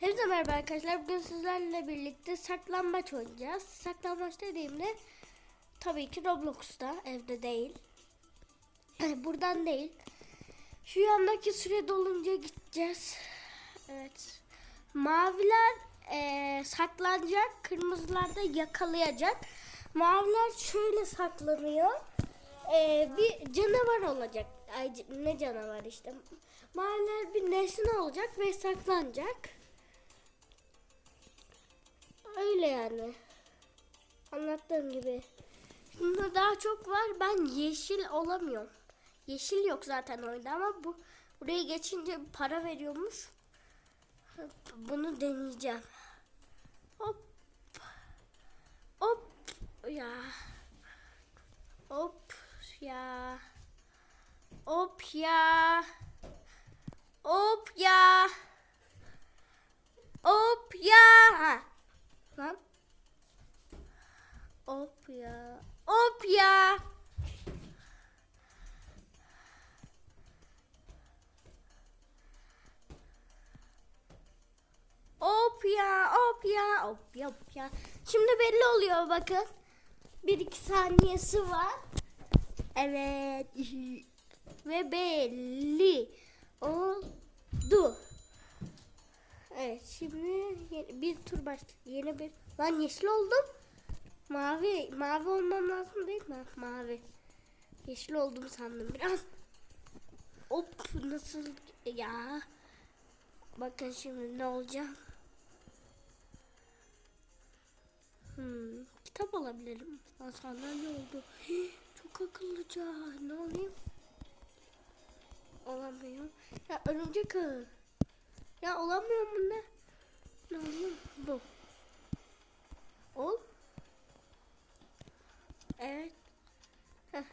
Hepinize merhaba arkadaşlar. Bugün sizlerle birlikte saklambaç oynayacağız. Saklambaç dediğimde tabii ki Roblox'ta, evde değil. Buradan değil. Şu yandaki süre dolunca gideceğiz. Evet. Maviler eee, saklanacak, kırmızılar da yakalayacak. Maviler şöyle saklanıyor. Eee, bir canavar olacak. Ay, ne canavar işte. Maviler bir nesne olacak ve saklanacak. Öyle yani. Anlattığım gibi. Şimdi daha çok var. Ben yeşil olamıyorum. Yeşil yok zaten oyunda ama bu buraya geçince para veriyormuş. Bunu deneyeceğim. Hop. Hop ya. Hop ya. Hop ya. Hop ya. Hop ya. Ha. Lan. Hop ya. Hop ya. Hop ya, hop ya, hop ya, hop ya. Şimdi belli oluyor bakın. Bir iki saniyesi var. Evet. Ve belli oldu. Evet şimdi bir tur baş yeni bir lan yeşil oldum. Mavi mavi olmam lazım değil mi? Mavi. Yeşil oldum sandım biraz. Hop nasıl ya? Bakın şimdi ne olacak? Hmm, kitap alabilirim. Lan sandalye oldu. Çok akıllıca. Ne olayım? Olamıyorum. Ya örümcek ağı. Ya olamıyorum bunda. Ne oluyor? Bu. Ol. Evet. Heh.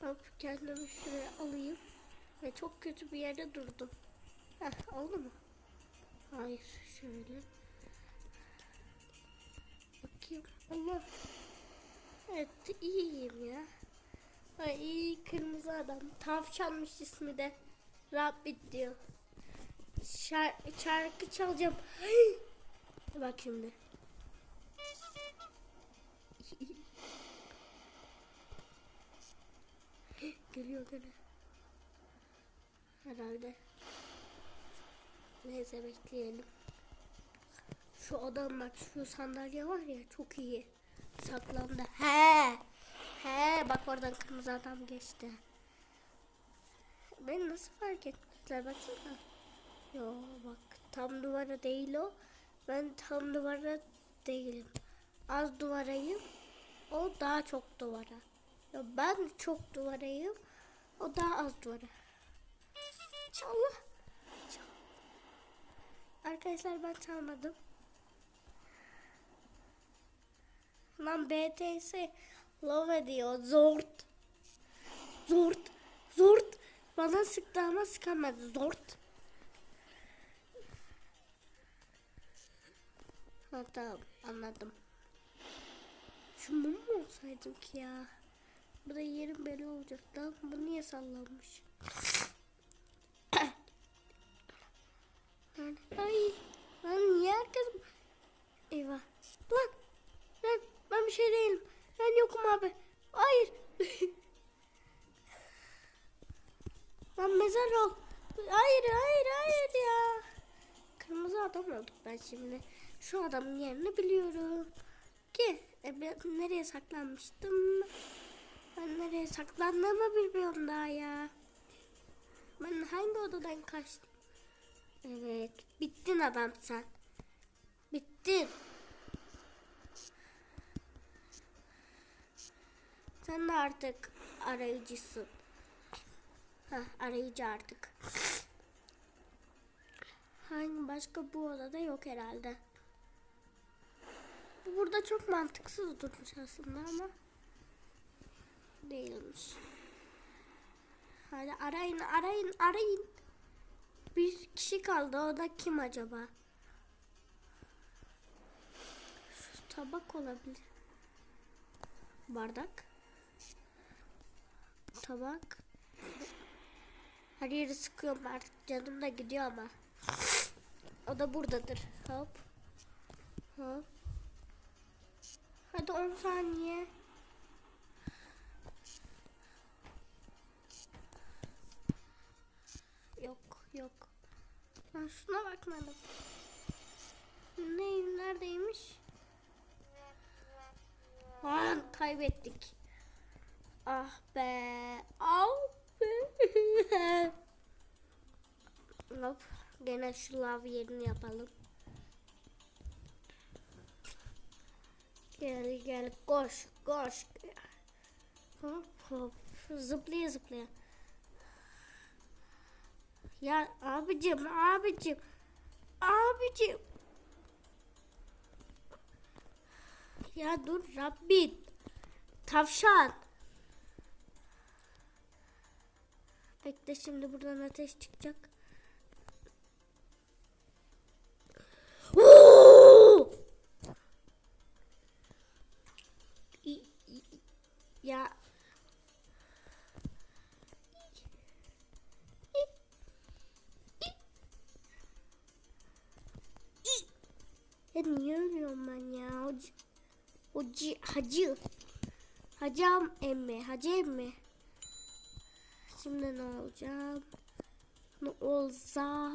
Hop kendimi şuraya alayım. Ve çok kötü bir yerde durdum. Heh, oldu mu? Hayır şöyle. Bakayım. Allah. Evet iyiyim ya. Ay iyi kırmızı adam. Tavşanmış ismi de. Rabbit diyor. Şar şarkı çalacağım. Bak şimdi. Geliyor gene. Herhalde. Neyse bekleyelim. Şu adam bak şu sandalye var ya çok iyi. Saklandı. He. He bak oradan kırmızı adam geçti. Beni nasıl fark ettiler baksana. Yo bak tam duvara değil o. Ben tam duvara değilim. Az duvarayım. O daha çok duvara. Ya ben çok duvarayım. O daha az duvara. Allah. Arkadaşlar ben çalmadım. Lan BTS love diyor. Zort. Zort. Zort. Bana sıktı ama sıkamadı. Zort. Ha tamam anladım. Şu mum mu olsaydım ki ya? Bu da yerim belli olacak. Lan bu niye sallanmış? Lan, ay. Lan niye herkes... Eyvah. Lan. Lan ben bir şey değilim. Ben yokum abi. Hayır. Lan mezar ol. Hayır hayır hayır ya. Kırmızı adam olduk ben şimdi. Şu adamın yerini biliyorum. Ki e, ben nereye saklanmıştım? Ben nereye saklandığımı bilmiyorum daha ya. Ben hangi odadan kaçtım? Evet. Bittin adam sen. Bittin. Sen de artık arayıcısın. Ha, arayıcı artık. Hangi başka bu odada yok herhalde. Bu burada çok mantıksız durmuş aslında ama değilmiş. Hadi arayın, arayın, arayın. Bir kişi kaldı. O da kim acaba? Şu tabak olabilir. Bardak. Tabak. Her yeri sıkıyorum artık. Canım da gidiyor ama. O da buradadır. Hop. Hop. Hadi 10 saniye. Yok yok. Ben şuna bakmadım. Ne, neredeymiş? Aa, kaybettik. Ah be. Be. Hop. Gene şu lav yerini yapalım. Gel gel koş koş. Hop hop. Zıplaya zıplaya. Ya abicim abicim. Abicim. Ya dur Rabbim. Tavşan. Bekle şimdi buradan ateş çıkacak. Ya. Ya niye ölüyorum ben ya? Hoca, hoca, hacı. Hacam emmi, hacı emmi. Şimdi ne olacağım? Ne olsa?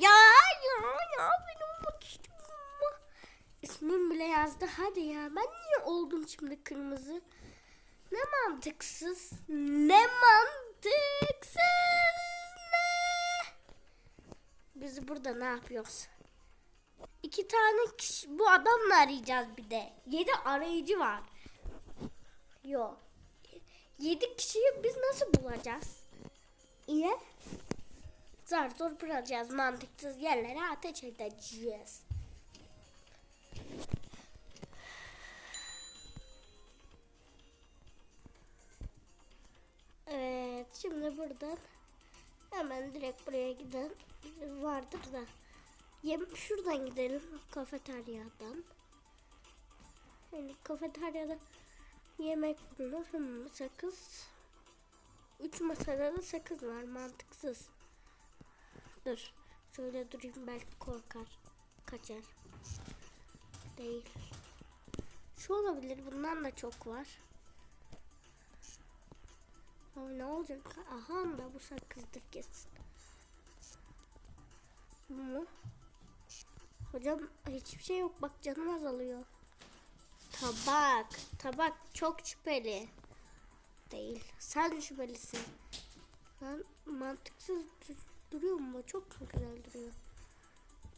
Ya ya ya ben olmak istiyorum. İsmim bile yazdı. Hadi ya ben niye oldum şimdi kırmızı? Ne mantıksız. Ne mantıksız. Ne? Biz burada ne yapıyoruz? İki tane kişi, bu adamla arayacağız bir de. Yedi arayıcı var. Yok. Yedi kişiyi biz nasıl bulacağız? İyi. Zar zor bulacağız. Mantıksız yerlere ateş edeceğiz. Evet. Şimdi buradan hemen direkt buraya giden vardır da. Yem şuradan gidelim kafeteryadan. Yani kafeteryada yemek bulunur. Hmm, sakız. Üç masada da sakız var. Mantıksız. Dur. Şöyle durayım belki korkar. Kaçar. Değil. Şu olabilir. Bundan da çok var. Ama ne olacak? Aha da bu sakızdır kesin. Bu mu? Hocam hiçbir şey yok. Bak canım azalıyor. Tabak. Tabak çok şüpheli. Değil. Sen şüphelisin. Ben mantıksız dur- duruyor mu? Çok mu güzel duruyor?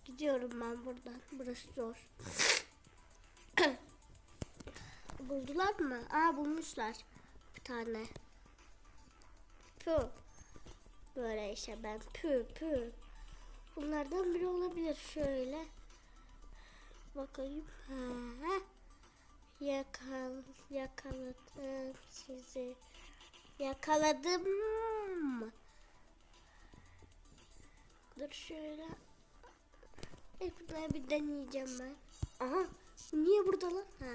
Gidiyorum ben buradan. Burası zor. Buldular mı? Aa bulmuşlar. Bir tane. Pü. Böyle işte ben pü pü. Bunlardan biri olabilir şöyle. Bakayım. Ha. Yakal, yakaladım sizi. Yakaladım. Dur şöyle. Hepsine bir deneyeceğim ben. Aha. Niye burada lan? Ha.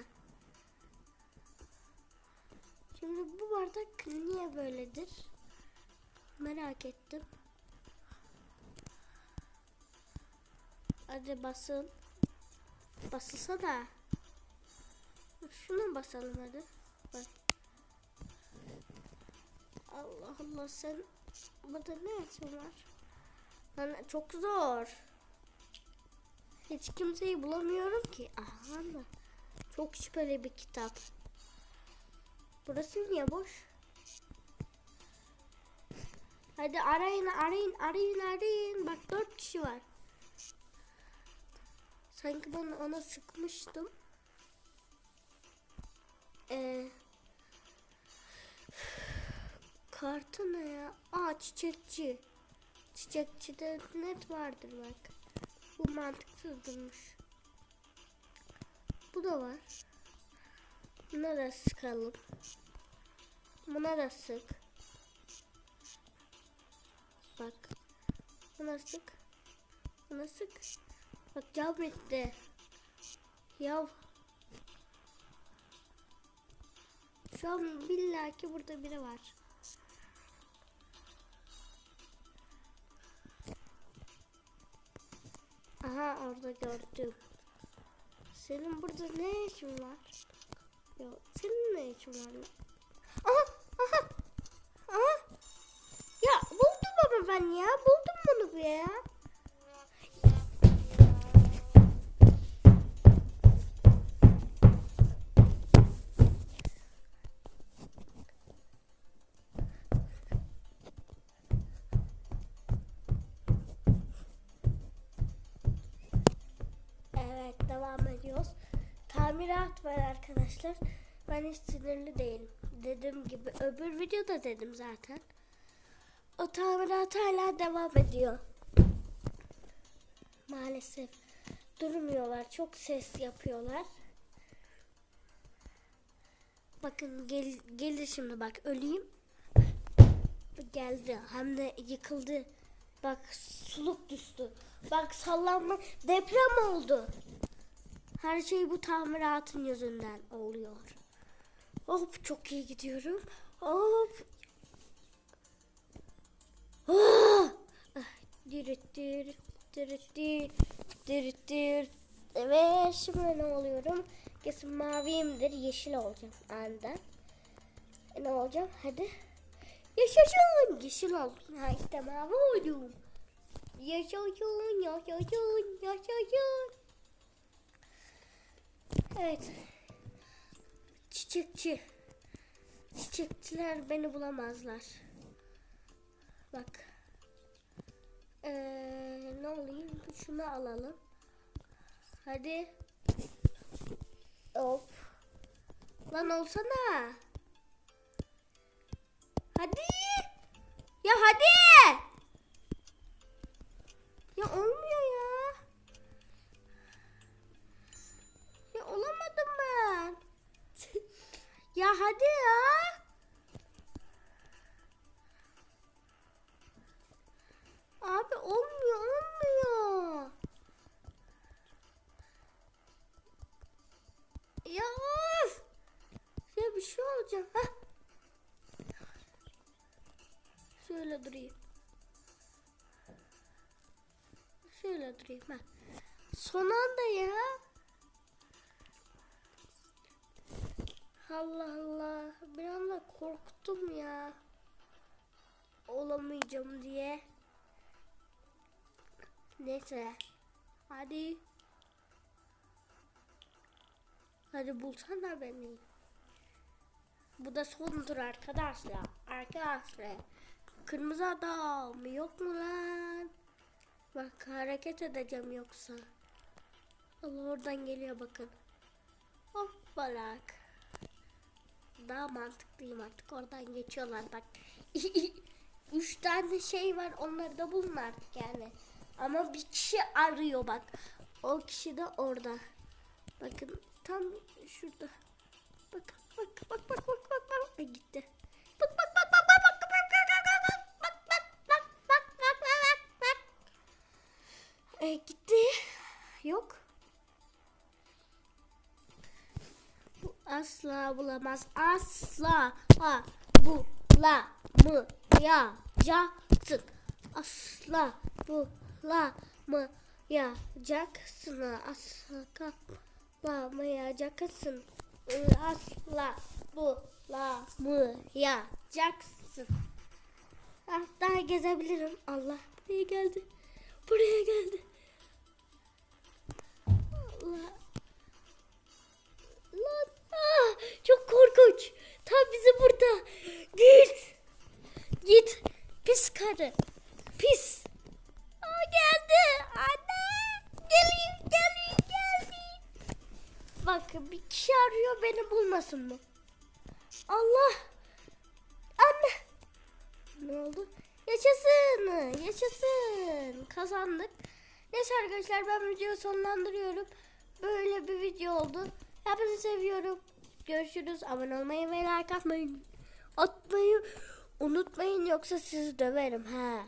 Şimdi bu bardak niye böyledir? Merak ettim. Hadi basın. Basılsana. Şuna basalım hadi. Bak. Allah Allah sen burada ne işin var? Lan çok zor. Hiç kimseyi bulamıyorum ki. Aha mı? Çok şüpheli bir kitap. Burası niye boş? Hadi arayın arayın arayın arayın. Bak dört kişi var. Sanki ben ona sıkmıştım. Ee, kartı ne ya? Aa çiçekçi. Çiçekçide net vardır bak. Bu mantıksız durmuş. Bu da var. Buna da sıkalım. Buna da sık. Bak. Buna sık. Buna sık. Bak cam bitti. Ya. Şu an billaki burada biri var. Aha orada gördüm. Senin burada ne işin var? Yok senin ne işin var? Aha aha aha. Ya buldum ama ben ya buldum bunu ya. Tamirat var arkadaşlar. Ben hiç sinirli değilim. Dediğim gibi öbür videoda dedim zaten. O tamirat hala devam ediyor. Maalesef durmuyorlar. Çok ses yapıyorlar. Bakın gel, gelir şimdi bak öleyim. Geldi. Hem de yıkıldı. Bak suluk düştü. Bak sallanma deprem oldu. Her şey bu tamiratın yüzünden oluyor. Hop çok iyi gidiyorum. Hop. Ah! Ah, Dürüt dürüt dürüt dürüt dürüt dürüt. Evet şimdi ne oluyorum? Kesin maviyimdir yeşil olacağım aniden. E, ne olacağım? Hadi. Yaşasın. Yeşil oldum. Ha işte mavi oldum. Yaşasın, yaşasın, yaşasın. Evet. Çiçekçi. Çiçekçiler beni bulamazlar. Bak. Ee, ne olayım? Şunu alalım. Hadi. Hop. Lan olsana. Hadi. Ya hadi. Hadi ya. Abi olmuyor olmuyor. Ya of. Ya bir şey olacak. Hah. Şöyle durayım. Şöyle durayım ha. Son anda ya. Allah Allah. Bir anda korktum ya. Olamayacağım diye. Neyse. Hadi. Hadi bulsana beni. Bu da sondur arkadaşlar. Arkadaşlar. Kırmızı adam yok mu lan? Bak hareket edeceğim yoksa. Allah oradan geliyor bakın. Hoppalak. Daha mantıklıyım artık. Oradan geçiyorlar bak. Üç tane şey var. Onları da bulun artık yani. Ama bir kişi arıyor bak. O kişi de orada. Bakın tam şurada. Asla bulamaz. Asla ha bulamayacaksın. Asla bulamayacaksın. Asla bulamayacaksın. Asla bulamayacaksın. Ah, daha gezebilirim. Allah buraya geldi. Buraya geldi. Allah. Lan ah, çok korkunç. Tam bizi burada. Git. Git. Pis karı. Pis. Aa, geldi. Anne. Geliyor geliyor geldi. Bak bir kişi arıyor beni bulmasın mı? Allah. Anne. Ne oldu? Yaşasın. Yaşasın. Kazandık. Neyse arkadaşlar ben videoyu sonlandırıyorum. Böyle bir video oldu. Hepinizi seviyorum. Görüşürüz. Abone olmayı ve like atmayı atmayı unutmayın yoksa sizi döverim ha.